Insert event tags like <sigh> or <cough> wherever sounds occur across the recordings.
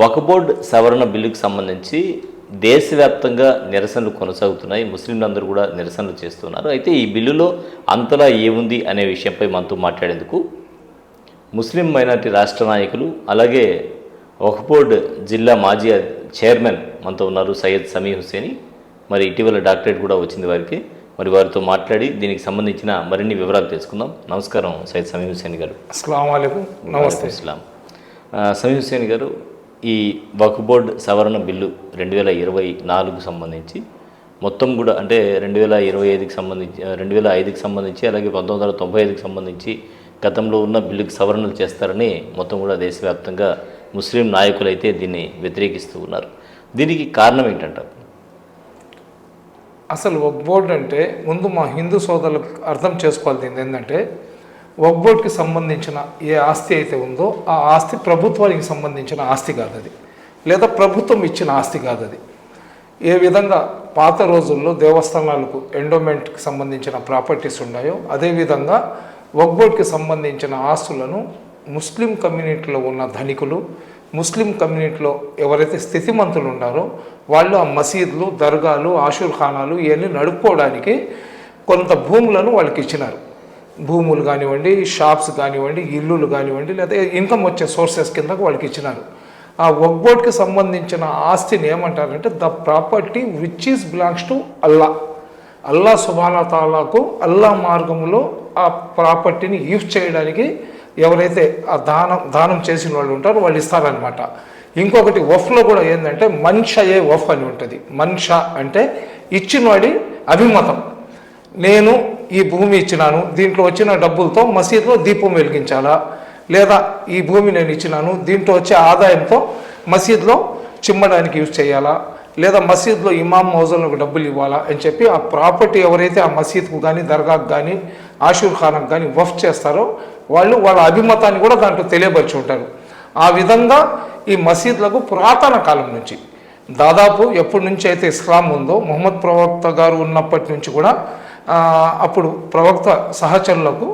వకబోర్డ్ సవరణ బిల్లుకు సంబంధించి దేశవ్యాప్తంగా నిరసనలు కొనసాగుతున్నాయి. ముస్లింలందరూ కూడా నిరసనలు చేస్తున్నారు. అయితే ఈ బిల్లులో అంతలా ఏముంది అనే విషయంపై మనతో మాట్లాడేందుకు ముస్లిం మైనార్టీ రాష్ట్ర నాయకులు అలాగే వక్బోర్డ్ జిల్లా మాజీ చైర్మన్ మనతో ఉన్నారు సయ్యద్ సమీ హుసేని మరి ఇటీవల డాక్టరేట్ కూడా వచ్చింది వారికి. మరి వారితో మాట్లాడి దీనికి సంబంధించిన మరిన్ని వివరాలు తెలుసుకుందాం. నమస్కారం సయ్యద్ సమీ హుసేన్ గారు. అస్సలం నమస్తే. ఇస్లాం సమీ హుసేన్ గారు ఈ వక్ఫ్ బోర్డ్ సవరణ బిల్లు రెండు వేల ఇరవై నాలుగు సంబంధించి మొత్తం కూడా అంటే రెండు వేల ఇరవై ఐదుకి సంబంధించి రెండు వేల ఐదుకి సంబంధించి అలాగే పంతొమ్మిది వందల తొంభై ఐదుకి సంబంధించి గతంలో ఉన్న బిల్లుకి సవరణలు చేస్తారని మొత్తం కూడా దేశవ్యాప్తంగా ముస్లిం నాయకులైతే దీన్ని వ్యతిరేకిస్తూ ఉన్నారు. దీనికి కారణం ఏంటంటారు అసలు వక్ బోర్డ్ అంటే ముందు మా హిందూ సోదరులకు అర్థం చేసుకోవాల్సింది ఏంటంటే వక్ సంబంధించిన ఏ ఆస్తి అయితే ఉందో ఆ ఆస్తి ప్రభుత్వానికి సంబంధించిన ఆస్తి కాదు అది. లేదా ప్రభుత్వం ఇచ్చిన ఆస్తి కాదు అది. ఏ విధంగా పాత రోజుల్లో దేవస్థానాలకు ఎండోమెంట్కి సంబంధించిన ప్రాపర్టీస్ ఉన్నాయో అదేవిధంగా వక్ సంబంధించిన ఆస్తులను ముస్లిం కమ్యూనిటీలో ఉన్న ధనికులు ముస్లిం కమ్యూనిటీలో ఎవరైతే స్థితిమంతులు ఉన్నారో వాళ్ళు ఆ మసీదులు దర్గాలు ఆషూర్ ఖానాలు ఇవన్నీ నడుపుకోవడానికి కొంత భూములను వాళ్ళకి ఇచ్చినారు. భూములు కానివ్వండి షాప్స్ కానివ్వండి ఇల్లులు కానివ్వండి లేదా ఇన్కమ్ వచ్చే సోర్సెస్ కిందకు వాళ్ళకి ఇచ్చినారు. ఆ వక్ సంబంధించిన ఆస్తిని ఏమంటారంటే the property which is belongs to Allah Allah సుబానా తాలాకు అల్లా మార్గంలో ఆ ప్రాపర్టీని యూజ్ చేయడానికి ఎవరైతే ఆ దానం దానం చేసిన వాళ్ళు ఉంటారో వాళ్ళు ఇస్తారనమాట ఇంకొకటి వఫ్లో కూడా ఏంటంటే మన్షయే వఫ్ అని ఉంటుంది. మన్ష అంటే ఇచ్చినవాడి అభిమతం. నేను ఈ భూమి ఇచ్చినాను దీంట్లో వచ్చిన డబ్బులతో మసీదులో దీపం వెలిగించాలా? లేదా ఈ భూమి నేను ఇచ్చినాను దీంట్లో వచ్చే ఆదాయంతో మసీదులో చిమ్మడానికి యూజ్ చేయాలా? లేదా మసీద్లో ఇమాం మౌజన్లకు డబ్బులు ఇవ్వాలా? అని చెప్పి ఆ ప్రాపర్టీ ఎవరైతే ఆ మసీద్కు కానీ దర్గాకు కానీ ఆషూర్ ఖాన్కు కానీ వఫ్ చేస్తారో వాళ్ళు వాళ్ళ అభిమతాన్ని కూడా దాంట్లో తెలియపరిచి ఉంటారు. ఆ విధంగా ఈ మసీద్లకు పురాతన కాలం నుంచి దాదాపు ఎప్పటి నుంచి అయితే ఇస్లాం ఉందో మొహమ్మద్ ప్రవక్త గారు ఉన్నప్పటి నుంచి కూడా అప్పుడు ప్రవక్త సహచరులకు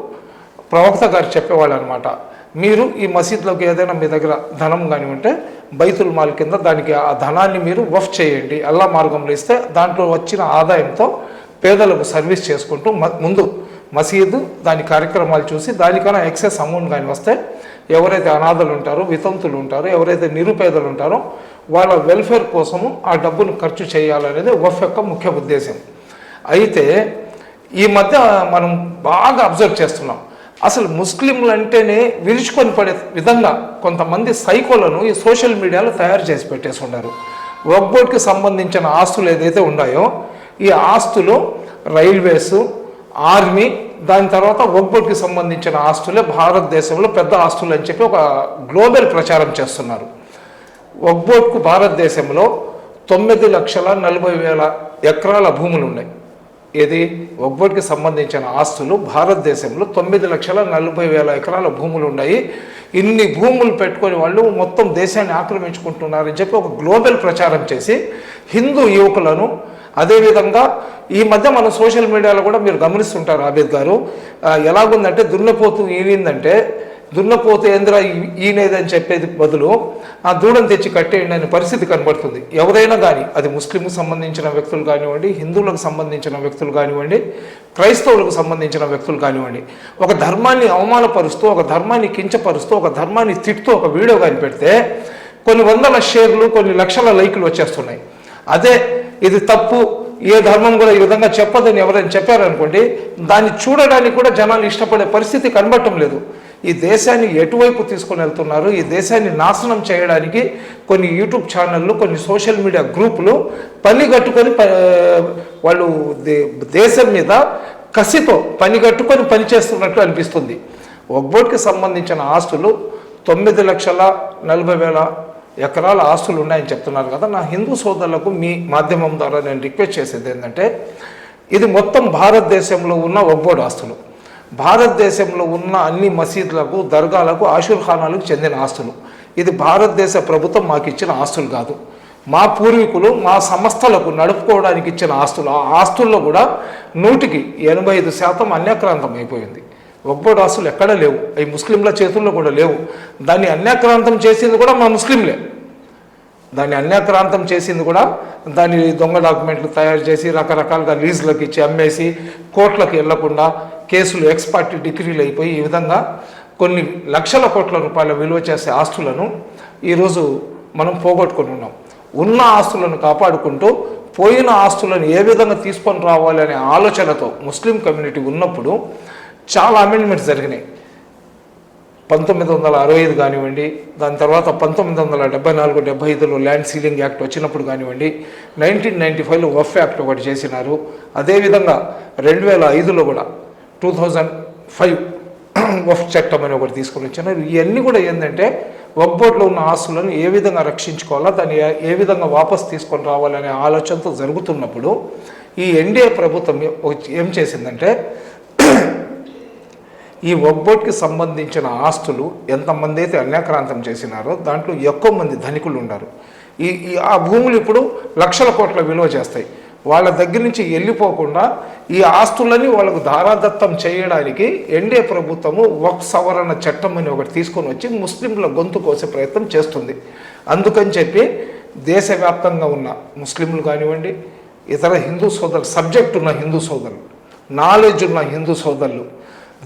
ప్రవక్త గారు చెప్పేవాళ్ళు అనమాట మీరు ఈ మసీద్లోకి ఏదైనా మీ దగ్గర ధనం కానీ ఉంటే బైతుల్ మాల్ కింద దానికి ఆ ధనాన్ని మీరు వఫ్ చేయండి. అల్లా మార్గంలో ఇస్తే దాంట్లో వచ్చిన ఆదాయంతో పేదలకు సర్వీస్ చేసుకుంటూ మ- ముందు మసీదు దాని కార్యక్రమాలు చూసి దానికన్నా ఎక్సెస్ అమౌంట్ కానీ వస్తే ఎవరైతే అనాథలు ఉంటారో వితంతులు ఉంటారో ఎవరైతే నిరుపేదలు ఉంటారో వాళ్ళ వెల్ఫేర్ కోసము ఆ డబ్బును ఖర్చు చేయాలనేది వఫ్ యొక్క ముఖ్య ఉద్దేశం. అయితే ఈ మధ్య మనం బాగా అబ్జర్వ్ చేస్తున్నాం. అసలు ముస్లింలు అంటేనే విరుచుకొని పడే విధంగా కొంతమంది సైకోలను ఈ సోషల్ మీడియాలో తయారు చేసి పెట్టేసి ఉన్నారు. వక్ సంబంధించిన ఆస్తులు ఏదైతే ఉన్నాయో ఈ ఆస్తులు రైల్వేస్ ఆర్మీ దాని తర్వాత వక్బోర్డ్కి సంబంధించిన ఆస్తులే భారతదేశంలో పెద్ద ఆస్తులు అని చెప్పి ఒక గ్లోబల్ ప్రచారం చేస్తున్నారు. వక్ భారతదేశంలో తొమ్మిది లక్షల నలభై వేల ఎకరాల భూములు ఉన్నాయి. ఏది? వక్ సంబంధించిన ఆస్తులు భారతదేశంలో తొమ్మిది లక్షల నలభై వేల ఎకరాల భూములు ఉన్నాయి. ఇన్ని భూములు పెట్టుకొని వాళ్ళు మొత్తం దేశాన్ని ఆక్రమించుకుంటున్నారని చెప్పి ఒక గ్లోబల్ ప్రచారం చేసి హిందూ యువకులను అదేవిధంగా ఈ మధ్య మన సోషల్ మీడియాలో కూడా మీరు గమనిస్తుంటారు ఆబేద్ గారు. ఎలాగుందంటే దున్నపోతు ఈనిందంటే దున్నపోతే ఏంద్ర ఈయనేదని చెప్పేది బదులు ఆ దూడను తెచ్చి కట్టేయండి అనే పరిస్థితి కనబడుతుంది. ఎవరైనా కానీ అది ముస్లింకు సంబంధించిన వ్యక్తులు కానివ్వండి హిందువులకు సంబంధించిన వ్యక్తులు కానివ్వండి క్రైస్తవులకు సంబంధించిన వ్యక్తులు కానివ్వండి ఒక ధర్మాన్ని అవమానపరుస్తూ ఒక ధర్మాన్ని కించపరుస్తూ ఒక ధర్మాన్ని తిట్టుతూ ఒక వీడియో కానీ పెడితే కొన్ని వందల షేర్లు కొన్ని లక్షల లైకులు వచ్చేస్తున్నాయి. అదే ఇది తప్పు ఏ ధర్మం కూడా ఈ విధంగా చెప్పదని ఎవరైనా చెప్పారనుకోండి దాన్ని చూడడానికి కూడా జనాలు ఇష్టపడే పరిస్థితి కనబడటం లేదు. ఈ దేశాన్ని ఎటువైపు తీసుకొని వెళ్తున్నారు? ఈ దేశాన్ని నాశనం చేయడానికి కొన్ని యూట్యూబ్ ఛానళ్ళు కొన్ని సోషల్ మీడియా గ్రూపులు పని కట్టుకొని ప- వాళ్ళు దేశం మీద కసితో పని కట్టుకొని పని చేస్తున్నట్టు అనిపిస్తుంది. ఒక్బోట్కి సంబంధించిన ఆస్తులు తొమ్మిది లక్షల నలభై వేల ఎకరాల ఆస్తులు ఉన్నాయని చెప్తున్నారు కదా. నా హిందూ సోదరులకు మీ మాధ్యమం ద్వారా నేను రిక్వెస్ట్ చేసేది ఏంటంటే ఇది మొత్తం భారతదేశంలో ఉన్న ఒబ్బోడు ఆస్తులు. భారతదేశంలో ఉన్న అన్ని మసీదులకు దర్గాలకు ఆషుర్ ఖానాలకు చెందిన ఆస్తులు. ఇది భారతదేశ ప్రభుత్వం మాకు ఇచ్చిన ఆస్తులు కాదు. మా పూర్వీకులు మా సంస్థలకు నడుపుకోవడానికి ఇచ్చిన ఆస్తులు. ఆ ఆస్తుల్లో కూడా నూటికి ఎనభై ఐదు శాతం అన్యాక్రాంతం అయిపోయింది. ఒబ్బోడు ఆస్తులు ఎక్కడ లేవు. అవి ముస్లింల చేతుల్లో కూడా లేవు. దాన్ని అన్యాక్రాంతం చేసింది కూడా మా ముస్లింలే. దాన్ని అన్యాక్రాంతం చేసింది కూడా దాని దొంగ డాక్యుమెంట్లు తయారు చేసి రకరకాలుగా లీజులకు ఇచ్చి అమ్మేసి కోర్టులకు వెళ్ళకుండా కేసులు ఎక్స్పర్ట్ డిగ్రీలు అయిపోయి ఈ విధంగా కొన్ని లక్షల కోట్ల రూపాయల విలువ చేసే ఆస్తులను ఈరోజు మనం పోగొట్టుకొని ఉన్నాం. ఉన్న ఆస్తులను కాపాడుకుంటూ పోయిన ఆస్తులను ఏ విధంగా తీసుకొని రావాలి అనే ఆలోచనతో ముస్లిం కమ్యూనిటీ ఉన్నప్పుడు చాలా అమెండ్మెంట్స్ జరిగినాయి. పంతొమ్మిది వందల అరవై ఐదు కానివ్వండి దాని తర్వాత పంతొమ్మిది వందల డెబ్బై నాలుగు డెబ్బై ఐదులో ల్యాండ్ సీలింగ్ యాక్ట్ వచ్చినప్పుడు కానివ్వండి నైన్టీన్ నైంటీ ఫైవ్లో వఫ్ యాక్ట్ ఒకటి చేసినారు. అదేవిధంగా రెండు వేల ఐదులో కూడా టూ థౌజండ్ ఫైవ్ వఫ్ చట్టం అని ఒకటి తీసుకొని వచ్చినారు ఇవన్నీ కూడా ఏంటంటే వక్ ఉన్న ఆస్తులను ఏ విధంగా రక్షించుకోవాలా దాన్ని ఏ- విధంగా వాపస్ తీసుకొని రావాలనే ఆలోచనతో జరుగుతున్నప్పుడు ఈ ఎన్డీఏ ప్రభుత్వం ఏం చేసిందంటే ఈ ఒగ్గోట్కి సంబంధించిన ఆస్తులు ఎంతమంది అయితే అన్యాక్రాంతం చేసినారో దాంట్లో ఎక్కువ మంది ధనికులు ఉన్నారు ఈ ఆ భూములు ఇప్పుడు లక్షల కోట్ల విలువ చేస్తాయి. వాళ్ళ దగ్గర నుంచి వెళ్ళిపోకుండా ఈ ఆస్తులని వాళ్ళకు ధారాదత్తం చేయడానికి ఎన్డీఏ ప్రభుత్వము వక్ సవరణ చట్టం అని ఒకటి తీసుకొని వచ్చి ముస్లింల గొంతు కోసే ప్రయత్నం చేస్తుంది. అందుకని చెప్పి దేశవ్యాప్తంగా ఉన్న ముస్లింలు కానివ్వండి ఇతర హిందూ సోదరులు సబ్జెక్ట్ ఉన్న హిందూ సోదరులు నాలెడ్జ్ ఉన్న హిందూ సోదరులు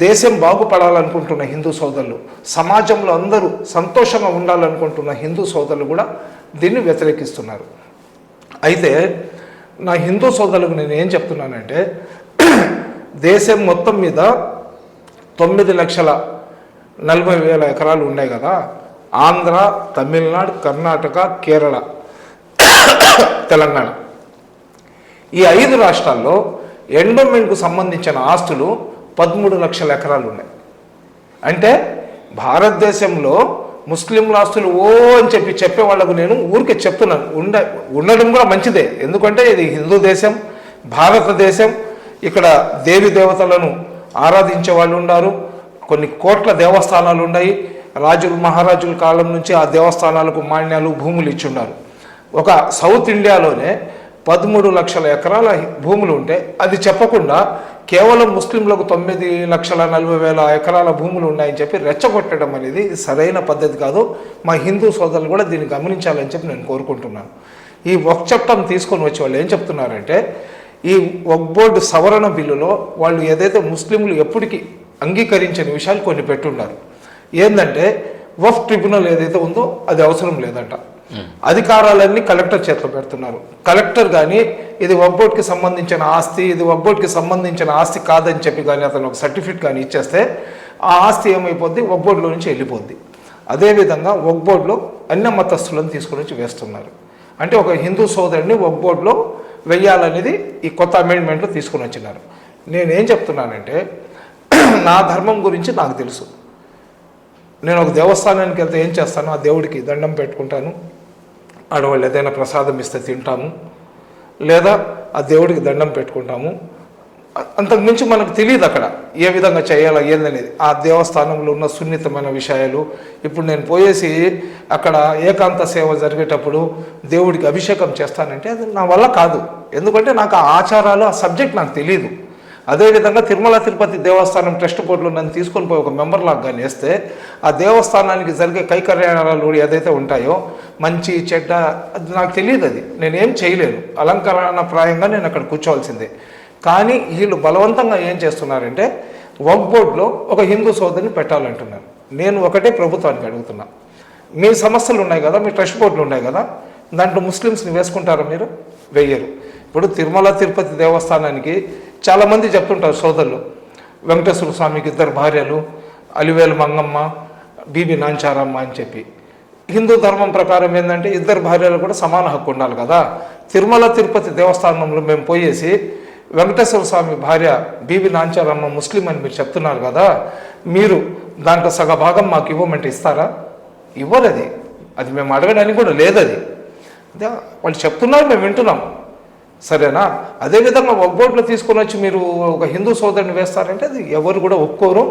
దేశం బాగుపడాలనుకుంటున్న హిందూ సోదరులు సమాజంలో అందరూ సంతోషంగా ఉండాలనుకుంటున్న హిందూ సోదరులు కూడా దీన్ని వ్యతిరేకిస్తున్నారు. అయితే నా హిందూ సోదరులకు నేను ఏం చెప్తున్నానంటే దేశం మొత్తం మీద తొమ్మిది లక్షల నలభై వేల ఎకరాలు ఉన్నాయి కదా ఆంధ్ర తమిళనాడు కర్ణాటక కేరళ తెలంగాణ. ఈ ఐదు రాష్ట్రాల్లో ఎండోమెంట్కు సంబంధించిన ఆస్తులు పదమూడు లక్షల ఎకరాలు ఉన్నాయి. అంటే భారతదేశంలో ముస్లింల ఆస్తులు ఓ అని చెప్పి చెప్పే వాళ్ళకు నేను ఊరికే చెప్తున్నాను. ఉండ ఉండడం కూడా మంచిదే. ఎందుకంటే ఇది హిందూ దేశం భారతదేశం. ఇక్కడ దేవి దేవతలను ఆరాధించే వాళ్ళు ఉన్నారు. కొన్ని కోట్ల దేవస్థానాలు ఉన్నాయి. రాజులు మహారాజుల కాలం నుంచి ఆ దేవస్థానాలకు మాన్యాలు భూములు ఇచ్చున్నారు ఒక సౌత్ ఇండియాలోనే పదమూడు లక్షల ఎకరాల భూములు ఉంటే అది చెప్పకుండా కేవలం ముస్లింలకు తొమ్మిది లక్షల నలభై వేల ఎకరాల భూములు ఉన్నాయని చెప్పి రెచ్చగొట్టడం అనేది సరైన పద్ధతి కాదు. మా హిందూ సోదరులు కూడా దీన్ని గమనించాలని చెప్పి నేను కోరుకుంటున్నాను. ఈ ఒక్ చట్టం తీసుకొని వచ్చే వాళ్ళు ఏం చెప్తున్నారంటే ఈ ఒక్ బోర్డు సవరణ బిల్లులో వాళ్ళు ఏదైతే ముస్లింలు ఎప్పటికీ అంగీకరించిన విషయాలు కొన్ని పెట్టున్నారు. ఏంటంటే వఫ్ ట్రిబ్యునల్ ఏదైతే ఉందో అది అవసరం లేదంట. Hmm. అధికారాలన్నీ కలెక్టర్ చేతిలో పెడుతున్నారు. కలెక్టర్ కానీ ఇది వబ్బోట్కి సంబంధించిన ఆస్తి ఇది వబ్బోట్కి సంబంధించిన ఆస్తి కాదని చెప్పి కానీ అతను ఒక సర్టిఫికేట్ కానీ ఇచ్చేస్తే ఆ ఆస్తి ఏమైపోద్ది? వబ్బోర్డులో నుంచి వెళ్ళిపోద్ది. అదేవిధంగా వగ్బోర్డులో అన్య మతస్థులను తీసుకొని వచ్చి వేస్తున్నారు. అంటే ఒక హిందూ సోదరుడిని వగ్బోర్డులో వెయ్యాలనేది ఈ కొత్త అమెండ్మెంట్లో తీసుకొని వచ్చినారు. నేనేం చెప్తున్నానంటే <clears throat> నా ధర్మం గురించి నాకు తెలుసు. నేను ఒక దేవస్థానానికి వెళ్తే ఏం చేస్తాను? ఆ దేవుడికి దండం పెట్టుకుంటాను. ఆడవాళ్ళు ఏదైనా ప్రసాదం ఇస్తే తింటాము. లేదా ఆ దేవుడికి దండం పెట్టుకుంటాము. అంతకుమించి మనకు తెలియదు అక్కడ ఏ విధంగా చేయాలా ఏందనేది. ఆ దేవస్థానంలో ఉన్న సున్నితమైన విషయాలు. ఇప్పుడు నేను పోయేసి అక్కడ ఏకాంత సేవ జరిగేటప్పుడు దేవుడికి అభిషేకం చేస్తానంటే అది నా వల్ల కాదు. ఎందుకంటే నాకు ఆ ఆచారాలు ఆ సబ్జెక్ట్ నాకు తెలియదు అదేవిధంగా తిరుమల తిరుపతి దేవస్థానం ట్రస్ట్ బోర్డులో నన్ను తీసుకొని పోయి ఒక మెంబర్ లాగా కానీ వేస్తే ఆ దేవస్థానానికి జరిగే కైకర్యాలు ఏదైతే ఉంటాయో మంచి చెడ్డ అది నాకు తెలియదు అది. నేనేం చేయలేను. అలంకరణ ప్రాయంగా నేను అక్కడ కూర్చోవాల్సిందే. కానీ వీళ్ళు బలవంతంగా ఏం చేస్తున్నారంటే వక్ బోర్డులో ఒక హిందూ సోదరిని పెట్టాలంటున్నారు. నేను ఒకటే ప్రభుత్వానికి అడుగుతున్నా. మీ సమస్యలు ఉన్నాయి కదా మీ ట్రస్ట్ బోర్డులు ఉన్నాయి కదా దాంట్లో ముస్లిమ్స్ని వేసుకుంటారా మీరు? వెయ్యరు ఇప్పుడు తిరుమల తిరుపతి దేవస్థానానికి చాలామంది చెప్తుంటారు సోదరులు. వెంకటేశ్వర స్వామికి ఇద్దరు భార్యలు అలివేలు మంగమ్మ బీబీ నాంచారమ్మ అని చెప్పి. హిందూ ధర్మం ప్రకారం ఏంటంటే ఇద్దరు భార్యలు కూడా సమాన హక్కు ఉండాలి కదా. తిరుమల తిరుపతి దేవస్థానంలో మేము పోయేసి వెంకటేశ్వర స్వామి భార్య బీబీ నాంచారమ్మ ముస్లిం అని మీరు చెప్తున్నారు కదా. మీరు దాంట్లో సగ భాగం మాకు ఇవ్వమంటే ఇస్తారా? ఇవ్వరు అది అది మేము అడగడానికి కూడా లేదది. అదే వాళ్ళు చెప్తున్నారు మేము వింటున్నాం. సరేనా? అదేవిధంగా ఒక బోర్డులో తీసుకొని వచ్చి మీరు ఒక హిందూ సోదరుని వేస్తారంటే అది ఎవరు కూడా ఒప్పుకోరు.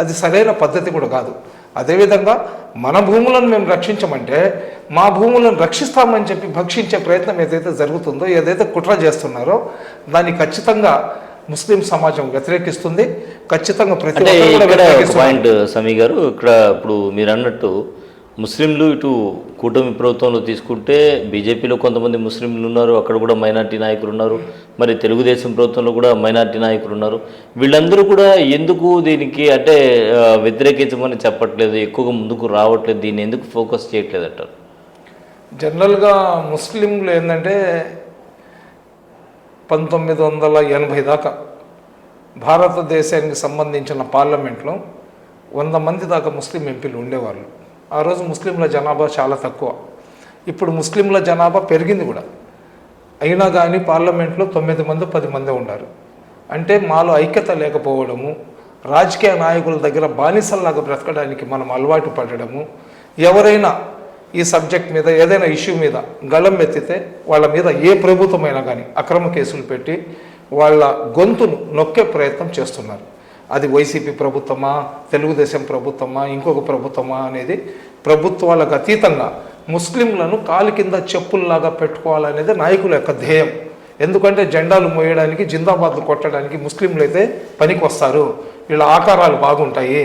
అది సరైన పద్ధతి కూడా కాదు. అదేవిధంగా మన భూములను మేము రక్షించమంటే మా భూములను రక్షిస్తామని చెప్పి భక్షించే ప్రయత్నం ఏదైతే జరుగుతుందో ఏదైతే కుట్ర చేస్తున్నారో దాన్ని ఖచ్చితంగా ముస్లిం సమాజం వ్యతిరేకిస్తుంది. ఖచ్చితంగా ప్రతి. పాయింట్ సమీ గారు ఇక్కడ ఇప్పుడు మీరు అన్నట్టు ముస్లింలు ఇటు కూటమి ప్రభుత్వంలో తీసుకుంటే బీజేపీలో కొంతమంది ముస్లింలు ఉన్నారు అక్కడ కూడా మైనార్టీ నాయకులు ఉన్నారు మరి తెలుగుదేశం ప్రభుత్వంలో కూడా మైనార్టీ నాయకులు ఉన్నారు. వీళ్ళందరూ కూడా ఎందుకు దీనికి అంటే వ్యతిరేకించమని చెప్పట్లేదు ఎక్కువగా ముందుకు రావట్లేదు దీన్ని ఎందుకు ఫోకస్ చేయట్లేదు అంటారు? జనరల్గా ముస్లింలు ఏంటంటే పంతొమ్మిది వందల ఎనభై దాకా భారతదేశానికి సంబంధించిన పార్లమెంట్లో వంద మంది దాకా ముస్లిం ఎంపీలు ఉండేవాళ్ళు. ఆ రోజు ముస్లింల జనాభా చాలా తక్కువ. ఇప్పుడు ముస్లింల జనాభా పెరిగింది కూడా. అయినా కానీ పార్లమెంట్లో తొమ్మిది మంది పది మంది ఉన్నారు అంటే మాలో ఐక్యత లేకపోవడము రాజకీయ నాయకుల దగ్గర బానిసల్లాగా బ్రతకడానికి మనం అలవాటు పడడము ఎవరైనా ఈ సబ్జెక్ట్ మీద ఏదైనా ఇష్యూ మీద గళం ఎత్తితే వాళ్ళ మీద ఏ ప్రభుత్వమైనా కానీ అక్రమ కేసులు పెట్టి వాళ్ళ గొంతును నొక్కే ప్రయత్నం చేస్తున్నారు. అది వైసీపీ ప్రభుత్వమా తెలుగుదేశం ప్రభుత్వమా ఇంకొక ప్రభుత్వమా అనేది ప్రభుత్వాలకు అతీతంగా ముస్లింలను కాలు కింద చెప్పుల్లాగా పెట్టుకోవాలనేది నాయకుల యొక్క ధ్యేయం. ఎందుకంటే జెండాలు మోయడానికి జిందాబాద్లు కొట్టడానికి ముస్లింలు అయితే పనికి వస్తారు వీళ్ళ ఆకారాలు బాగుంటాయి.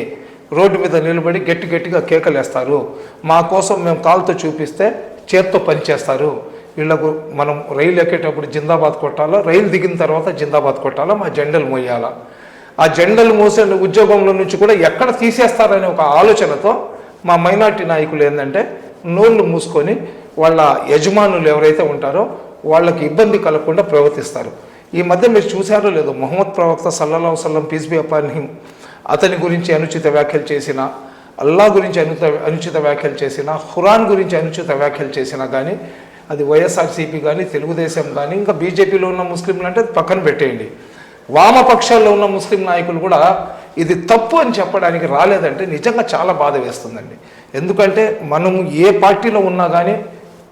రోడ్డు మీద నిలబడి గట్టి గట్టిగా కేకలేస్తారు. మా కోసం మేము కాలుతో చూపిస్తే చేత్తో పనిచేస్తారు వీళ్ళకు మనం రైలు ఎక్కేటప్పుడు జిందాబాద్ కొట్టాలా? రైలు దిగిన తర్వాత జిందాబాద్ కొట్టాలా? మా జెండలు మోయాలా? ఆ జెండలు మోసే ఉద్యోగంలో నుంచి కూడా ఎక్కడ తీసేస్తారనే ఒక ఆలోచనతో మా మైనార్టీ నాయకులు ఏంటంటే నోళ్ళు మూసుకొని వాళ్ళ యజమానులు ఎవరైతే ఉంటారో వాళ్ళకి ఇబ్బంది కలగకుండా ప్రవర్తిస్తారు. ఈ మధ్య మీరు చూశారో లేదో మొహమ్మద్ ప్రవక్త సల్లల్లా వసల్లం పీస్ బి అతని గురించి అనుచిత వ్యాఖ్యలు చేసిన అల్లా గురించి అనుత అనుచిత వ్యాఖ్యలు చేసిన హురాన్ గురించి అనుచిత వ్యాఖ్యలు చేసినా కానీ అది వైఎస్ఆర్సీపీ కానీ తెలుగుదేశం కానీ ఇంకా బీజేపీలో ఉన్న ముస్లింలు అంటే పక్కన పెట్టేయండి. వామపక్షాల్లో ఉన్న ముస్లిం నాయకులు కూడా ఇది తప్పు అని చెప్పడానికి రాలేదంటే నిజంగా చాలా బాధ వేస్తుందండి. ఎందుకంటే మనము ఏ పార్టీలో ఉన్నా కానీ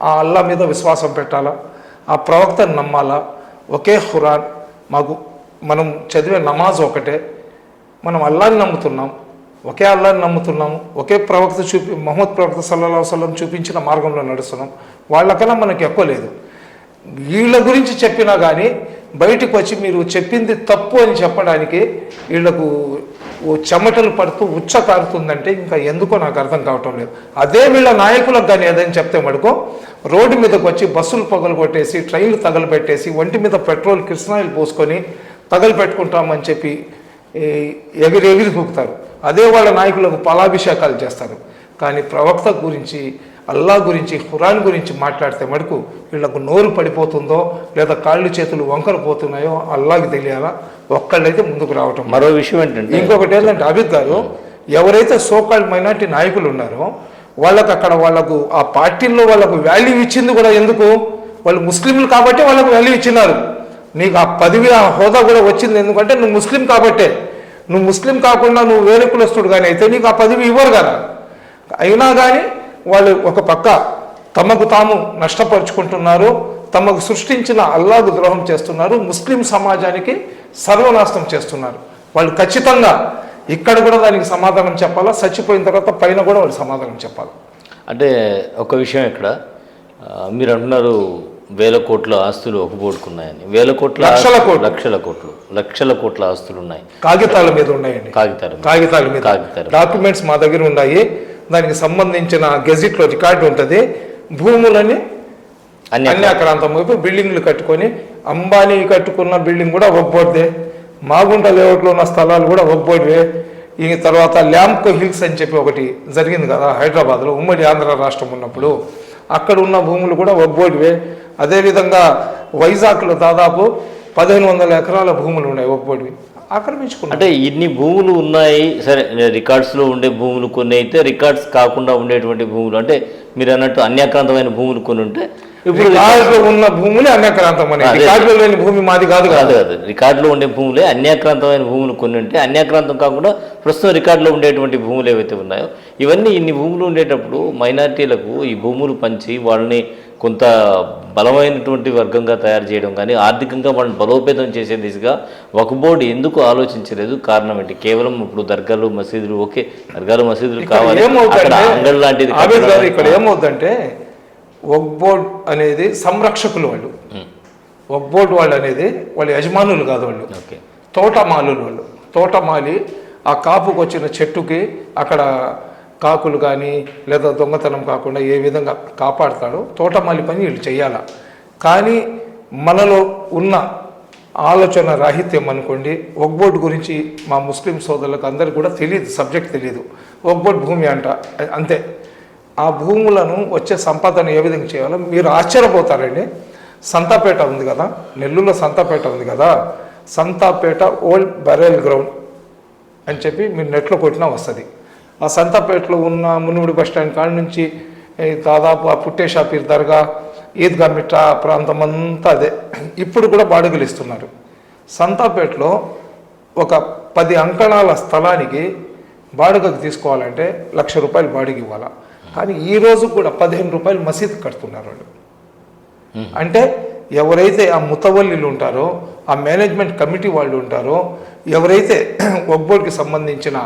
ఆ అల్లా మీద విశ్వాసం పెట్టాలా? ఆ ప్రవక్తను నమ్మాలా? ఒకే ఖురాన్ మాకు మనం చదివే నమాజ్ ఒకటే మనం అల్లాని నమ్ముతున్నాం ఒకే అల్లాని నమ్ముతున్నాము ఒకే ప్రవక్త చూపి మహమ్మద్ ప్రవక్త సల్లల్లాహు అలైహి చూపించిన మార్గంలో నడుస్తున్నాం వాళ్ళకన్నా మనకు ఎక్కువ లేదు. వీళ్ళ గురించి చెప్పినా కానీ బయటకు వచ్చి మీరు చెప్పింది తప్పు అని చెప్పడానికి వీళ్ళకు ఓ చెమటలు పడుతూ ఉచ్చ కారుతుందంటే ఇంకా ఎందుకో నాకు అర్థం కావటం లేదు. అదే వీళ్ళ నాయకులకు కానీ ఏదైనా చెప్తే మడుకో రోడ్డు మీదకి వచ్చి బస్సులు పగలు కొట్టేసి ట్రైన్లు తగలబెట్టేసి ఒంటి మీద పెట్రోల్ కృష్ణాయిల్ పోసుకొని తగలబెట్టుకుంటామని చెప్పి ఈ ఎగిరి ఎగిరి దూకుతారు అదే వాళ్ళ నాయకులకు పలాభిషేకాలు చేస్తారు. కానీ ప్రవక్త గురించి అల్లా గురించి ఖురాన్ గురించి మాట్లాడితే మటుకు వీళ్ళకు నోరు పడిపోతుందో లేదా కాళ్ళు చేతులు వంకర పోతున్నాయో అల్లాకి తెలియాలా? ఒక్కళ్ళైతే ముందుకు రావటం మరో విషయం ఏంటంటే ఇంకొకటి ఏంటంటే అభిత్ గారు ఎవరైతే సోకాల్డ్ మైనార్టీ నాయకులు ఉన్నారో వాళ్ళకి అక్కడ వాళ్ళకు ఆ పార్టీల్లో వాళ్ళకు వాల్యూ ఇచ్చింది కూడా ఎందుకు? వాళ్ళు ముస్లింలు కాబట్టి వాళ్ళకు వాల్యూ ఇచ్చినారు. నీకు ఆ పదవి ఆ హోదా కూడా వచ్చింది ఎందుకంటే నువ్వు ముస్లిం కాబట్టే. నువ్వు ముస్లిం కాకుండా నువ్వు వేరే కులస్తుడు కానీ అయితే నీకు ఆ పదవి ఇవ్వరు కదా. అయినా కానీ వాళ్ళు ఒక పక్క తమకు తాము నష్టపరుచుకుంటున్నారు తమకు సృష్టించిన అల్లాకు ద్రోహం చేస్తున్నారు ముస్లిం సమాజానికి సర్వనాశనం చేస్తున్నారు. వాళ్ళు ఖచ్చితంగా ఇక్కడ కూడా దానికి సమాధానం చెప్పాలా? చచ్చిపోయిన తర్వాత పైన కూడా వాళ్ళు సమాధానం చెప్పాలి? అంటే ఒక విషయం ఇక్కడ. మీరు అంటున్నారు వేల కోట్ల ఆస్తులు ఒకబోడుకున్నాయని వేల కోట్ల లక్షల కోట్లు. లక్షల కోట్లు. లక్షల కోట్ల ఆస్తులు ఉన్నాయి కాగితాల మీద ఉన్నాయండి. కాగితాలు కాగితాల మీద. కాగితాలు. డాక్యుమెంట్స్ మా దగ్గర ఉన్నాయి. దానికి సంబంధించిన గెజిట్లో రికార్డు ఉంటుంది. భూములని అన్ని అన్యాక్రాంతం వైపు బిల్డింగ్లు కట్టుకొని అంబానీ కట్టుకున్న బిల్డింగ్ కూడా ఒబ్బోడ్దే మాగుంట లేఅవుట్లో ఉన్న స్థలాలు కూడా ఒబ్బోడివే ఈ తర్వాత ల్యాంకో హిల్స్ అని చెప్పి ఒకటి జరిగింది కదా హైదరాబాద్లో ఉమ్మడి ఆంధ్ర రాష్ట్రం ఉన్నప్పుడు. అక్కడ ఉన్న భూములు కూడా ఒబ్బోడివే అదేవిధంగా వైజాగ్లో దాదాపు పదిహేను వందల ఎకరాల భూములు ఉన్నాయి ఒబ్బోడివి ఆక్రమించుకున్నారు అంటే ఇన్ని భూములు ఉన్నాయి సరే రికార్డ్స్లో ఉండే భూములు కొన్ని అయితే రికార్డ్స్ కాకుండా ఉండేటువంటి భూములు. అంటే మీరు అన్నట్టు అన్యాక్రాంతమైన భూములు కొన్ని ఉంటే ఇప్పుడు రికార్డులో ఉన్న భూములే అన్యాక్రాంతం అనేది. రికార్డులో లేని భూమి మాది కాదు కాదు. కదా కాదు రికార్డులో ఉండే భూములే అన్యాక్రాంతమైన భూములు కొన్ని ఉంటే అన్యాక్రాంతం కాకుండా ప్రస్తుతం రికార్డులో ఉండేటువంటి భూములు ఏవైతే ఉన్నాయో ఇవన్నీ ఇన్ని భూములు ఉండేటప్పుడు మైనార్టీలకు ఈ భూములు పంచి వాళ్ళని కొంత బలమైనటువంటి వర్గంగా తయారు చేయడం కానీ ఆర్థికంగా వాళ్ళని బలోపేతం చేసే దిశగా ఒక బోర్డు ఎందుకు ఆలోచించలేదు? కారణం ఏంటి? కేవలం ఇప్పుడు దర్గాలు మసీదులు ఓకే దర్గాలు మసీదులు కావాలి. అంగడి లాంటిది. ఇక్కడ ఏమవుతుందంటే బోర్డ్ అనేది సంరక్షకులు వాళ్ళు. వక్ బోర్డ్ వాళ్ళు అనేది వాళ్ళ యజమానులు కాదు వాళ్ళు. ఓకే. తోటమాలులు వాళ్ళు. తోటమాలి ఆ కాపుకు వచ్చిన చెట్టుకి అక్కడ కాకులు కానీ లేదా దొంగతనం కాకుండా ఏ విధంగా కాపాడతాడో తోటమాలి పని వీళ్ళు చేయాల కానీ మనలో ఉన్న ఆలోచన రాహిత్యం అనుకోండి ఒక్బోర్డ్ గురించి మా ముస్లిం సోదరులకు అందరికీ కూడా తెలియదు సబ్జెక్ట్ తెలియదు. ఒక్బోర్డ్ భూమి అంట అంతే. ఆ భూములను వచ్చే సంపాదన ఏ విధంగా చేయాలో మీరు ఆశ్చర్యపోతారండి. సంతాపేట ఉంది కదా నెల్లూరులో సంతాపేట ఉంది కదా సంతాపేట ఓల్డ్ బరేల్ గ్రౌండ్ అని చెప్పి మీరు నెట్లో కొట్టినా వస్తుంది. ఆ సంతాపేటలో ఉన్న మునుముడి బస్ స్టాండ్ కాడ నుంచి దాదాపు ఆ పుట్టే షాపీర్ దర్గా ఈద్గా మిట్ట ఆ ప్రాంతం అంతా అదే. ఇప్పుడు కూడా బాడుగలు ఇస్తున్నారు. సంతాపేటలో ఒక పది అంకణాల స్థలానికి బాడుగకు తీసుకోవాలంటే లక్ష రూపాయలు బాడుగ ఇవ్వాలా. కానీ ఈ రోజు కూడా పదిహేను రూపాయలు మసీద్ కడుతున్నారు వాళ్ళు. అంటే ఎవరైతే ఆ ముతవల్లిలు ఉంటారో ఆ మేనేజ్మెంట్ కమిటీ వాళ్ళు ఉంటారో ఎవరైతే <clears throat> ఒక్బోర్డ్కి సంబంధించిన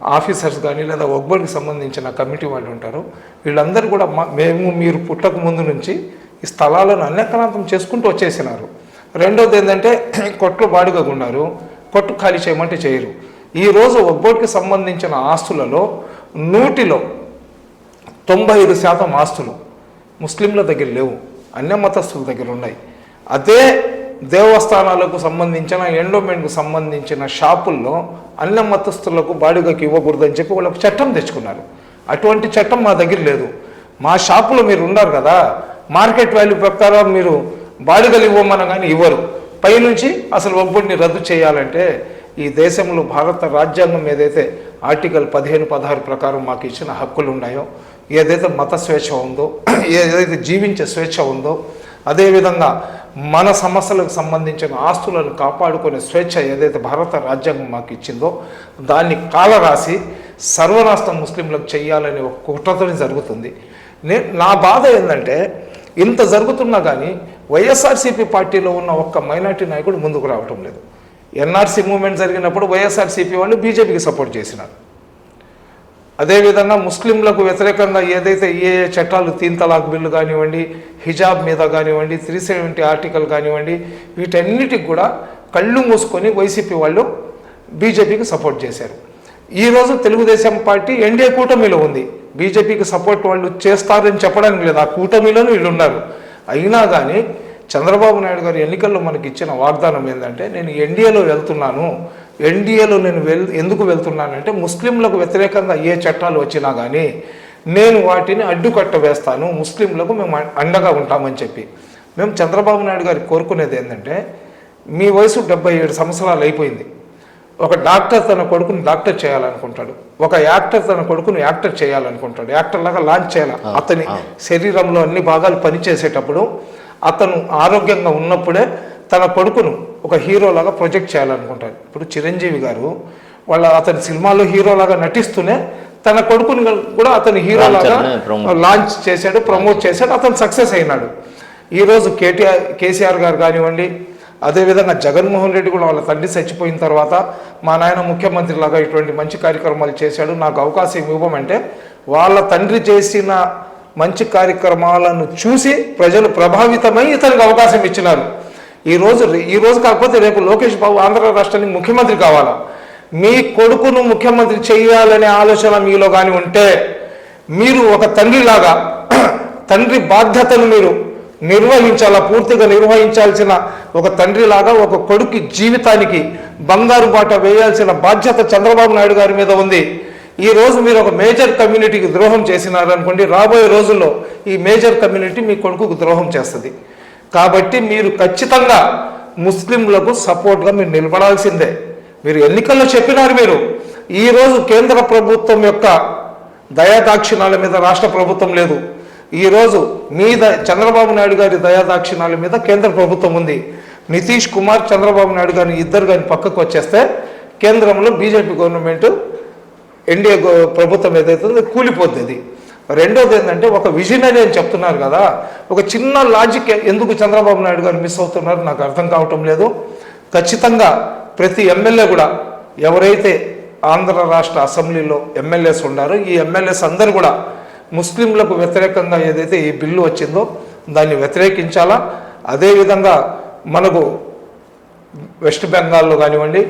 ఆఫీసర్స్ కానీ లేదా ఒక్బర్కి సంబంధించిన కమిటీ వాళ్ళు ఉంటారు. వీళ్ళందరూ కూడా మేము మీరు పుట్టక ముందు నుంచి ఈ స్థలాలను అన్యక్రాంతం చేసుకుంటూ వచ్చేసినారు. రెండోది ఏంటంటే <clears throat> కొట్లు బాడుగా ఉన్నారు. కొట్టు ఖాళీ చేయమంటే చేయరు. ఈరోజు ఒక్బోర్డ్కి సంబంధించిన ఆస్తులలో నూటిలో తొంభై ఐదు శాతం ఆస్తులు ముస్లింల దగ్గర లేవు. అన్య మతస్థుల దగ్గర ఉన్నాయి. అదే దేవస్థానాలకు సంబంధించిన ఎండోమెంట్కు సంబంధించిన షాపుల్లో అన్న మతస్థులకు బాడుగకి ఇవ్వకూడదని చెప్పి వాళ్ళకు చట్టం తెచ్చుకున్నారు. అటువంటి చట్టం మా దగ్గర లేదు. మా షాపులో మీరు ఉన్నారు కదా మార్కెట్ వాల్యూ ప్రకారం మీరు బాడుగలు ఇవ్వమన కానీ ఇవ్వరు. పైనుంచి అసలు ఒబ్బడిని రద్దు చేయాలంటే ఈ దేశంలో భారత రాజ్యాంగం ఏదైతే ఆర్టికల్ పదిహేను పదహారు ప్రకారం మాకు ఇచ్చిన హక్కులు ఉన్నాయో ఏదైతే మత స్వేచ్ఛ ఉందో ఏదైతే జీవించే స్వేచ్ఛ ఉందో అదేవిధంగా మన సమస్యలకు సంబంధించిన ఆస్తులను కాపాడుకునే స్వేచ్ఛ ఏదైతే భారత రాజ్యాంగం మాకు ఇచ్చిందో దాన్ని కాలరాసి సర్వనాశనం ముస్లింలకు చేయాలనే ఒక కుట్రతని జరుగుతుంది. నే నా బాధ ఏంటంటే ఇంత జరుగుతున్నా కానీ వైఎస్ఆర్సీపీ పార్టీలో ఉన్న ఒక్క మైనార్టీ నాయకుడు ముందుకు రావటం లేదు. ఎన్ఆర్సీ మూమెంట్ జరిగినప్పుడు వైఎస్ఆర్సీపీ వాళ్ళు బీజేపీకి సపోర్ట్ చేసినారు. అదేవిధంగా ముస్లింలకు వ్యతిరేకంగా ఏదైతే ఏ ఏ చట్టాలు తీన్ తలాక్ బిల్లు కానివ్వండి హిజాబ్ మీద కానివ్వండి త్రీ సెవెంటీ ఆర్టికల్ కానివ్వండి వీటన్నిటికి కూడా కళ్ళు మూసుకొని వైసీపీ వాళ్ళు బీజేపీకి సపోర్ట్ చేశారు. ఈరోజు తెలుగుదేశం పార్టీ ఎన్డీఏ కూటమిలో ఉంది. బీజేపీకి సపోర్ట్ వాళ్ళు చేస్తారని చెప్పడానికి లేదు. ఆ కూటమిలోనే వీళ్ళు ఉన్నారు అయినా కానీ చంద్రబాబు నాయుడు గారు ఎన్నికల్లో మనకి ఇచ్చిన వాగ్దానం ఏంటంటే నేను ఎన్డీఏలో వెళ్తున్నాను. ఎన్డీఏలో నేను వెల్ ఎందుకు వెళ్తున్నానంటే ముస్లింలకు వ్యతిరేకంగా ఏ చట్టాలు వచ్చినా కానీ నేను వాటిని అడ్డుకట్ట వేస్తాను ముస్లింలకు మేము అండగా ఉంటామని చెప్పి. మేము చంద్రబాబు నాయుడు గారికి కోరుకునేది ఏంటంటే మీ వయసు డెబ్బై ఏడు సంవత్సరాలు అయిపోయింది. ఒక డాక్టర్ తన కొడుకుని డాక్టర్ చేయాలనుకుంటాడు. ఒక యాక్టర్ తన కొడుకుని యాక్టర్ చేయాలనుకుంటాడు. యాక్టర్ లాగా లాంచ్ చేయాలి. అతని శరీరంలో అన్ని భాగాలు పనిచేసేటప్పుడు అతను ఆరోగ్యంగా ఉన్నప్పుడే తన కొడుకును ఒక హీరోలాగా ప్రొజెక్ట్ చేయాలనుకుంటాడు ఇప్పుడు చిరంజీవి గారు వాళ్ళ అతని సినిమాలో హీరోలాగా నటిస్తూనే తన కొడుకుని కూడా అతని హీరోలాగా లాంచ్ చేశాడు ప్రమోట్ చేశాడు అతను సక్సెస్ అయినాడు. ఈరోజు కేటీఆర్ కేసీఆర్ గారు కానివ్వండి అదేవిధంగా జగన్మోహన్ రెడ్డి కూడా వాళ్ళ తండ్రి చచ్చిపోయిన తర్వాత మా నాయన ముఖ్యమంత్రి లాగా ఇటువంటి మంచి కార్యక్రమాలు చేశాడు. నాకు అవకాశం ఇవ్వమంటే వాళ్ళ తండ్రి చేసిన మంచి కార్యక్రమాలను చూసి ప్రజలు ప్రభావితమై ఇతనికి అవకాశం ఇచ్చినారు. ఈ రోజు కాకపోతే రేపు లోకేష్ బాబు ఆంధ్ర రాష్ట్రానికి ముఖ్యమంత్రి కావాలా? మీ కొడుకును ముఖ్యమంత్రి చేయాలనే ఆలోచన మీలో కానీ ఉంటే మీరు ఒక తండ్రిలాగా <clears throat> తండ్రి బాధ్యతను మీరు నిర్వహించాలా? పూర్తిగా నిర్వహించాల్సిన ఒక తండ్రిలాగా ఒక కొడుకు జీవితానికి బంగారు బాట వేయాల్సిన బాధ్యత చంద్రబాబు నాయుడు గారి మీద ఉంది. ఈ రోజు మీరు ఒక మేజర్ కమ్యూనిటీకి ద్రోహం చేసినారనుకోండి రాబోయే రోజుల్లో ఈ మేజర్ కమ్యూనిటీ మీ కొడుకుకు ద్రోహం చేస్తుంది. కాబట్టి మీరు ఖచ్చితంగా ముస్లింలకు సపోర్ట్గా మీరు నిలబడాల్సిందే. మీరు ఎన్నికల్లో చెప్పినారు మీరు. ఈరోజు కేంద్ర ప్రభుత్వం యొక్క దయాదాక్షిణాల మీద రాష్ట్ర ప్రభుత్వం లేదు. ఈరోజు మీద చంద్రబాబు నాయుడు గారి దయాదాక్షిణాల మీద కేంద్ర ప్రభుత్వం ఉంది. నితీష్ కుమార్ చంద్రబాబు నాయుడు గారిని ఇద్దరు కానీ పక్కకు వచ్చేస్తే కేంద్రంలో బీజేపీ గవర్నమెంట్ ఎన్డీఏ ప్రభుత్వం ఏదైతే ఉందో కూలిపోద్ది రెండోది ఏంటంటే ఒక విజనరీ అని చెప్తున్నారు కదా. ఒక చిన్న లాజిక్ ఎందుకు చంద్రబాబు నాయుడు గారు మిస్ అవుతున్నారు నాకు అర్థం కావటం లేదు. ఖచ్చితంగా ప్రతి ఎమ్మెల్యే కూడా ఎవరైతే ఆంధ్ర రాష్ట్ర అసెంబ్లీలో ఎమ్మెల్యేస్ ఉన్నారో ఈ ఎమ్మెల్యేస్ అందరూ కూడా ముస్లింలకు వ్యతిరేకంగా ఏదైతే ఈ బిల్లు వచ్చిందో దాన్ని వ్యతిరేకించాలా? అదేవిధంగా మనకు వెస్ట్ బెంగాల్లో కానివ్వండి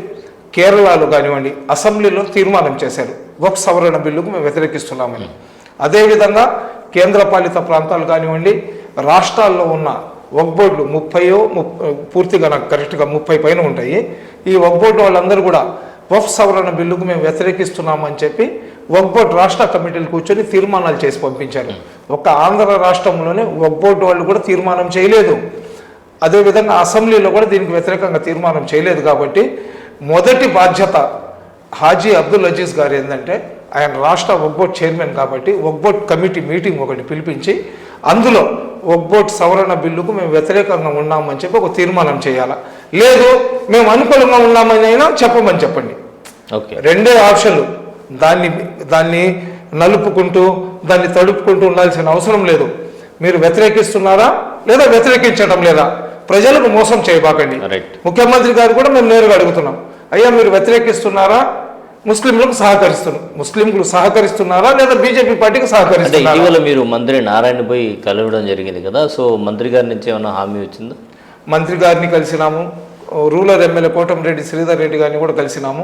కేరళలో కానివ్వండి అసెంబ్లీలో తీర్మానం చేశారు. ఒక సవరణ బిల్లుకు మేము వ్యతిరేకిస్తున్నామని. అదేవిధంగా కేంద్రపాలిత ప్రాంతాలు కానివ్వండి రాష్ట్రాల్లో ఉన్న వగ్బోర్డులు ముప్పయో పూర్తిగా నాకు కరెక్ట్గా ముప్పై పైన ఉంటాయి. ఈ వగ్బోర్డు వాళ్ళందరూ కూడా వఫ్ సవరణ బిల్లుకు మేము వ్యతిరేకిస్తున్నామని చెప్పి వగ్బోర్డ్ రాష్ట్ర కమిటీలు కూర్చొని తీర్మానాలు చేసి పంపించారు. ఒక ఆంధ్ర రాష్ట్రంలోనే వగ్బోర్డు వాళ్ళు కూడా తీర్మానం చేయలేదు. అదేవిధంగా అసెంబ్లీలో కూడా దీనికి వ్యతిరేకంగా తీర్మానం చేయలేదు కాబట్టి మొదటి బాధ్యత హాజీ అబ్దుల్ అజీజ్ గారు ఏంటంటే ఆయన రాష్ట్ర ఒక్బోట్ చైర్మన్ కాబట్టి ఒక్బోట్ కమిటీ మీటింగ్ ఒకటి పిలిపించి అందులో ఒక్బోట్ సవరణ బిల్లుకు మేము వ్యతిరేకంగా ఉన్నామని చెప్పి ఒక తీర్మానం చేయాలా. లేదు మేము అనుకూలంగా ఉన్నామని అయినా చెప్పమని చెప్పండి. ఓకే. రెండే ఆప్షన్లు. దాన్ని దాన్ని నలుపుకుంటూ దాన్ని తడుపుకుంటూ ఉండాల్సిన అవసరం లేదు. మీరు వ్యతిరేకిస్తున్నారా లేదా వ్యతిరేకించడం లేదా? ప్రజలకు మోసం చేయబాకండి. ముఖ్యమంత్రి గారు కూడా మేము నేరుగా అడుగుతున్నాం. అయ్యా మీరు వ్యతిరేకిస్తున్నారా? ముస్లింలకు సహకరిస్తున్నారు ముస్లింలు సహకరిస్తున్నారా లేదా బీజేపీ పార్టీకి సహకరిస్తున్నారా? ఇటీవల మీరు మంత్రి నారాయణ పోయి కలవడం జరిగింది కదా సో మంత్రి గారి నుంచి ఏమైనా హామీ వచ్చిందా? మంత్రి గారిని కలిసినాము రూరల్ ఎమ్మెల్యే కోటమిరెడ్డి శ్రీధర్ రెడ్డి గారిని కూడా కలిసినాము.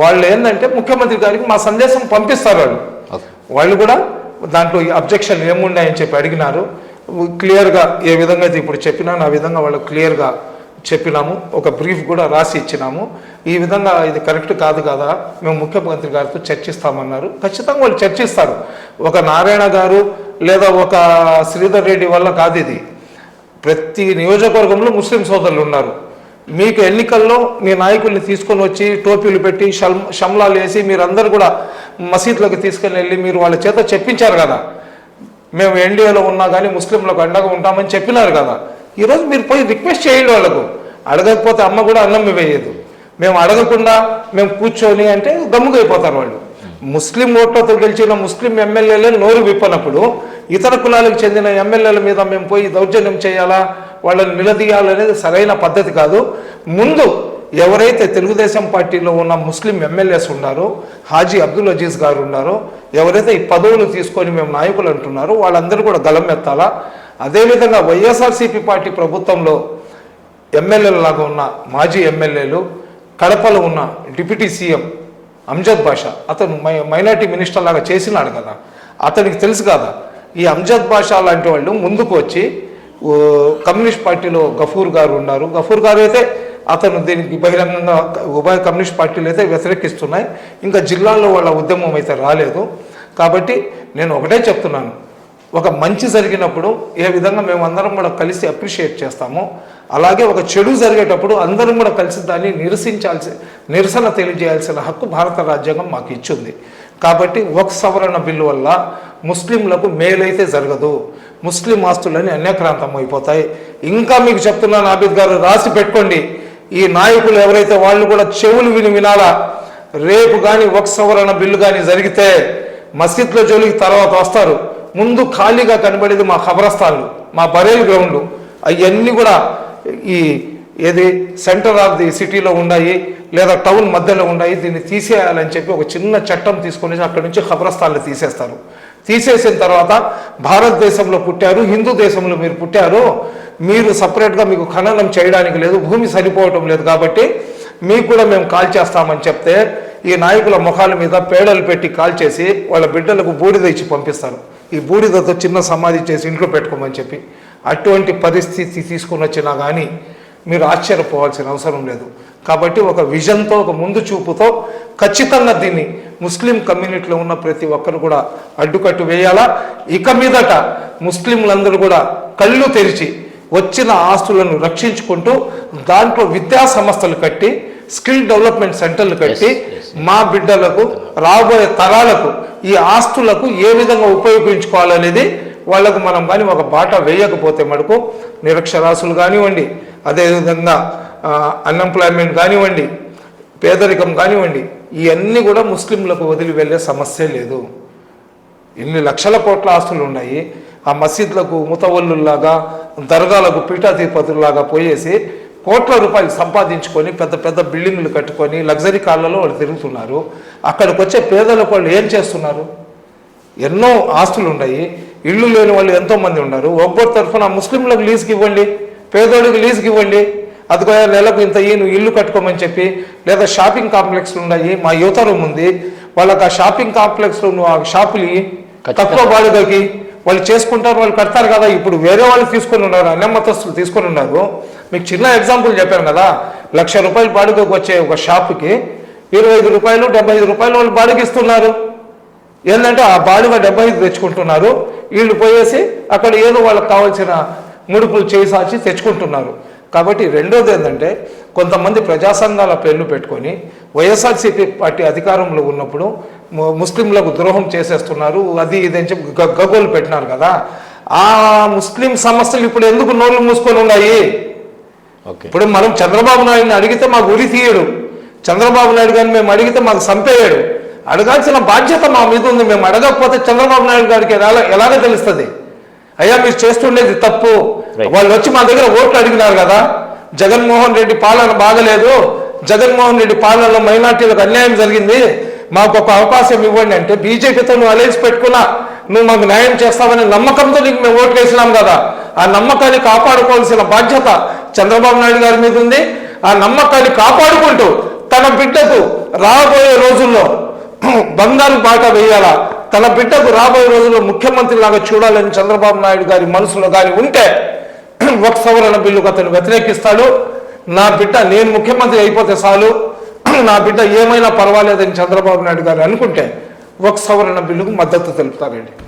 వాళ్ళు ఏంటంటే ముఖ్యమంత్రి గారికి మా సందేశం పంపిస్తారు వాళ్ళు. వాళ్ళు కూడా దాంట్లో అబ్జెక్షన్ ఏమున్నాయని చెప్పి అడిగినారు. క్లియర్గా ఏ విధంగా అయితే ఇప్పుడు చెప్పినాను ఆ విధంగా వాళ్ళు క్లియర్గా చెప్పినాము ఒక బ్రీఫ్ కూడా రాసి ఇచ్చినాము. ఈ విధంగా ఇది కరెక్ట్ కాదు కదా మేము ముఖ్యమంత్రి గారితో చర్చిస్తామన్నారు. ఖచ్చితంగా వాళ్ళు చర్చిస్తారు. ఒక నారాయణ గారు లేదా ఒక శ్రీధర్ రెడ్డి వల్ల కాదు ఇది. ప్రతి నియోజకవర్గంలో ముస్లిం సోదరులు ఉన్నారు. మీకు ఎన్నికల్లో మీ నాయకుల్ని తీసుకొని వచ్చి టోపీలు పెట్టి షమ్ షమ్లాలు వేసి మీరందరూ కూడా మసీద్లోకి తీసుకొని వెళ్ళి మీరు వాళ్ళ చేత చెప్పించారు కదా. మేము ఎన్డీఏలో ఉన్నా కానీ ముస్లింలకు అండగా ఉంటామని చెప్పినారు కదా. ఈరోజు మీరు పోయి రిక్వెస్ట్ చేయండి వాళ్ళకు. అడగకపోతే అమ్మ కూడా అన్నం వేయదు మేము అడగకుండా మేము కూర్చొని అంటే గమ్ముగా వాళ్ళు. ముస్లిం ఓట్లతో గెలిచిన ముస్లిం ఎమ్మెల్యేలే నోరు విప్పనప్పుడు ఇతర కులాలకు చెందిన ఎమ్మెల్యేల మీద మేము పోయి దౌర్జన్యం చేయాలా వాళ్ళని నిలదీయాలనేది సరైన పద్ధతి కాదు. ముందు ఎవరైతే తెలుగుదేశం పార్టీలో ఉన్న ముస్లిం ఎమ్మెల్యేస్ ఉన్నారో హాజీ అబ్దుల్ అజీజ్ గారు ఉన్నారో ఎవరైతే ఈ పదవులు తీసుకొని మేము నాయకులు అంటున్నారో వాళ్ళందరూ కూడా గలం ఎత్తాలా? అదేవిధంగా వైఎస్ఆర్సీపీ పార్టీ ప్రభుత్వంలో ఎమ్మెల్యేలలాగా ఉన్న మాజీ ఎమ్మెల్యేలు కడపలో ఉన్న డిప్యూటీ సీఎం అంజద్ బాషా అతను మై మైనార్టీ మినిస్టర్ లాగా చేసినాడు కదా. అతనికి తెలుసు కదా ఈ అంజద్ బాషా లాంటి వాళ్ళు ముందుకు వచ్చి కమ్యూనిస్ట్ పార్టీలో గఫూర్ గారు ఉన్నారు. గఫూర్ గారు అయితే అతను దీనికి బహిరంగంగా ఉభయ కమ్యూనిస్ట్ పార్టీలు అయితే వ్యతిరేకిస్తున్నాయి. ఇంకా జిల్లాల్లో వాళ్ళ ఉద్యమం అయితే రాలేదు. కాబట్టి నేను ఒకటే చెప్తున్నాను. ఒక మంచి జరిగినప్పుడు ఏ విధంగా మేము అందరం కూడా కలిసి అప్రిషియేట్ చేస్తామో అలాగే ఒక చెడు జరిగేటప్పుడు అందరం కూడా కలిసి దాన్ని నిరసించాల్సి నిరసన తెలియజేయాల్సిన హక్కు భారత రాజ్యాంగం మాకు ఇచ్చింది. కాబట్టి ఒక సవరణ బిల్లు వల్ల ముస్లింలకు మేలైతే జరగదు. ముస్లిం ఆస్తులని అన్యక్రాంతం అయిపోతాయి. ఇంకా మీకు చెప్తున్నాను ఆబిద్ గారు రాసి పెట్టుకోండి. ఈ నాయకులు ఎవరైతే వాళ్ళు కూడా చెవులు విని వినాలా? రేపు కానీ ఒక సవరణ బిల్లు కానీ జరిగితే మస్జిద్లో జోలికి తర్వాత వస్తారు. ముందు ఖాళీగా కనబడేది మా ఖబరస్థాన్లు మా బరేల్ గ్రౌండ్లు. అవన్నీ కూడా ఈ ఏది సెంటర్ ఆఫ్ ది సిటీలో ఉన్నాయి లేదా టౌన్ మధ్యలో ఉన్నాయి. దీన్ని తీసేయాలని చెప్పి ఒక చిన్న చట్టం తీసుకొని అక్కడి నుంచి ఖబరస్థాన్లు తీసేస్తారు. తీసేసిన తర్వాత భారతదేశంలో పుట్టారు హిందూ దేశంలో మీరు పుట్టారు. మీరు సపరేట్గా మీకు ఖననం చేయడానికి లేదు భూమి సరిపోవటం లేదు కాబట్టి మీకు కూడా మేము కాల్ చేస్తామని చెప్తే ఈ నాయకుల ముఖాల మీద పేడలు పెట్టి కాల్ చేసి వాళ్ళ బిడ్డలకు బూడిద ఇచ్చి పంపిస్తారు. ఈ బూడిదతో చిన్న సమాధి చేసి ఇంట్లో పెట్టుకోమని చెప్పి అటువంటి పరిస్థితి తీసుకుని వచ్చినా కానీ మీరు ఆశ్చర్యపోవాల్సిన అవసరం లేదు. కాబట్టి ఒక విజన్తో ఒక ముందు చూపుతో ఖచ్చితంగా దీన్ని ముస్లిం కమ్యూనిటీలో ఉన్న ప్రతి ఒక్కరు కూడా అడ్డుకట్టు వేయాలా? ఇక మీదట ముస్లింలందరూ కూడా కళ్ళు తెరిచి వచ్చిన ఆస్తులను రక్షించుకుంటూ దాంట్లో విద్యా సంస్థలు కట్టి స్కిల్ డెవలప్మెంట్ సెంటర్లు కట్టి మా బిడ్డలకు రాబోయే తరాలకు ఈ ఆస్తులకు ఏ విధంగా ఉపయోగించుకోవాలనేది వాళ్ళకు మనం కానీ ఒక బాట వేయకపోతే మటుకు నిరక్షరాస్యులు కానివ్వండి అదేవిధంగా అన్ఎంప్లాయ్మెంట్ కానివ్వండి పేదరికం కానివ్వండి ఇవన్నీ కూడా ముస్లింలకు వదిలి వెళ్ళే సమస్య లేదు. ఇన్ని లక్షల కోట్ల ఆస్తులు ఉన్నాయి ఆ మసీద్లకు ముతవల్లుల్లాగా దర్గాలకు పీఠాధిపతుల్లాగా పోయేసి కోట్ల రూపాయలు సంపాదించుకొని పెద్ద పెద్ద బిల్డింగ్లు కట్టుకొని లగ్జరీ కార్లలో వాళ్ళు తిరుగుతున్నారు. అక్కడికి వచ్చే పేదలకు వాళ్ళు ఏం చేస్తున్నారు? ఎన్నో ఆస్తులు ఉన్నాయి ఇళ్ళు లేని వాళ్ళు ఎంతో మంది ఉన్నారు. ఒక్కొక్క తరఫున ముస్లింలకు లీజుకి ఇవ్వండి పేదోడికి లీజుకి ఇవ్వండి. అదిగో నెలకు ఇంత ఈ నువ్వు ఇల్లు కట్టుకోమని చెప్పి లేదా షాపింగ్ కాంప్లెక్స్లు ఉన్నాయి. మా యువతరం ఉంది. వాళ్ళకి ఆ షాపింగ్ కాంప్లెక్స్లో నువ్వు ఆ షాపులు. తక్కువ బాడుగకి వాళ్ళు చేసుకుంటారు వాళ్ళు కడతారు కదా. ఇప్పుడు వేరే వాళ్ళు తీసుకొని ఉన్నారు అన్నమతస్తులు తీసుకొని ఉన్నారు. మీకు చిన్న ఎగ్జాంపుల్ చెప్పాను కదా లక్ష రూపాయలు బాడుగకు వచ్చే ఒక షాప్కి ఇరవై ఐదు రూపాయలు డెబ్బై ఐదు రూపాయలు వాళ్ళు బాడుగిస్తున్నారు. ఏంటంటే ఆ బాడుగ డెబ్బై ఐదు తెచ్చుకుంటున్నారు. వీళ్ళు పోయేసి అక్కడ ఏదో వాళ్ళకి కావాల్సిన ముడుపులు చేసాచి తెచ్చుకుంటున్నారు. కాబట్టి రెండోది ఏంటంటే కొంతమంది ప్రజా సంఘాల పేర్లు పెట్టుకొని వైఎస్ఆర్సీపీ పార్టీ అధికారంలో ఉన్నప్పుడు ముస్లింలకు ద్రోహం చేసేస్తున్నారు. అది ఇది అని చెప్పి గ- గగ్గోలు పెట్టినారు కదా. ఆ ముస్లిం సమస్యలు ఇప్పుడు ఎందుకు నోళ్ళు మూసుకొని ఉన్నాయి? ఇప్పుడు మనం చంద్రబాబు నాయుడిని అడిగితే మాకు ఉరి తీయడు. చంద్రబాబు నాయుడు గారిని మేము అడిగితే మాకు చంపేయడు అడగాల్సిన బాధ్యత మా మీద ఉంది. మేము అడగకపోతే చంద్రబాబు నాయుడు గారికి ఎలా ఎలాగ తెలుస్తుంది. అయ్యా మీరు చేస్తుండేది తప్పు. వాళ్ళు వచ్చి మా దగ్గర ఓట్లు అడిగినారు కదా. జగన్మోహన్ రెడ్డి పాలన బాగలేదు. జగన్మోహన్ రెడ్డి పాలనలో మైనార్టీలకు అన్యాయం జరిగింది. మాకు ఒక అవకాశం ఇవ్వండి అంటే బీజేపీతో నువ్వు అలయన్స్ పెట్టుకున్నా నువ్వు మాకు న్యాయం చేస్తావనే నమ్మకంతో నీకు మేము ఓట్లు వేసినాం కదా. ఆ నమ్మకాన్ని కాపాడుకోవాల్సిన బాధ్యత చంద్రబాబు నాయుడు గారి మీద ఉంది. ఆ నమ్మకాన్ని కాపాడుకుంటూ తన బిడ్డకు రాబోయే రోజుల్లో బంగారు బాట వేయాలా? తన బిడ్డకు రాబోయే రోజుల్లో ముఖ్యమంత్రి లాగా చూడాలని చంద్రబాబు నాయుడు గారి మనసులో కానీ ఉంటే ఒక సవరణ బిల్లుకు అతను వ్యతిరేకిస్తాడు. నా బిడ్డ నేను ముఖ్యమంత్రి అయిపోతే చాలు. నా బిడ్డ ఏమైనా పర్వాలేదని చంద్రబాబు నాయుడు గారు అనుకుంటే ఒక సవరణ బిల్లుకు మద్దతు తెలుపుతారండి.